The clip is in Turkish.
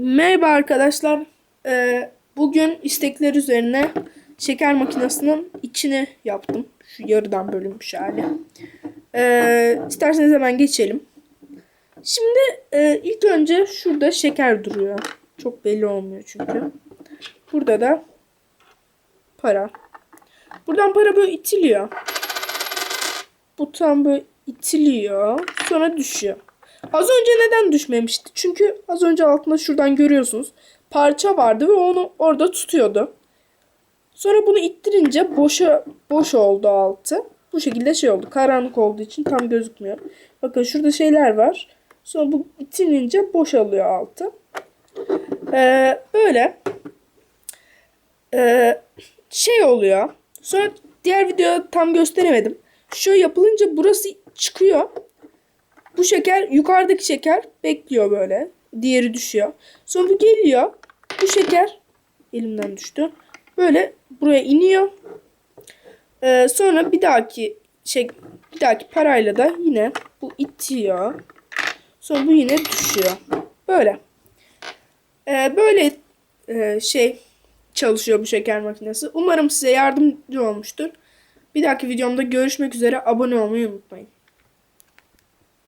Merhaba arkadaşlar. Ee, bugün istekler üzerine şeker makinesinin içini yaptım. Şu yarıdan bölünmüş hali. Ee, isterseniz hemen geçelim. Şimdi e, ilk önce şurada şeker duruyor. Çok belli olmuyor çünkü. Burada da para. Buradan para böyle itiliyor. Bu böyle itiliyor. Sonra düşüyor. Az önce neden düşmemişti? Çünkü az önce altında şuradan görüyorsunuz. Parça vardı ve onu orada tutuyordu. Sonra bunu ittirince boşa boş oldu altı. Bu şekilde şey oldu. Karanlık olduğu için tam gözükmüyor. Bakın şurada şeyler var. Sonra bu itilince boşalıyor altı. Ee, böyle. Ee, şey oluyor. Sonra diğer videoda tam gösteremedim. Şu yapılınca burası çıkıyor. Bu şeker yukarıdaki şeker bekliyor böyle. Diğeri düşüyor. Sonra geliyor. Bu şeker elimden düştü. Böyle buraya iniyor. Ee, sonra bir dahaki şey bir dahaki parayla da yine bu itiyor. Sonra bu yine düşüyor. Böyle. Ee, böyle e, şey çalışıyor bu şeker makinesi. Umarım size yardımcı olmuştur. Bir dahaki videomda görüşmek üzere. Abone olmayı unutmayın.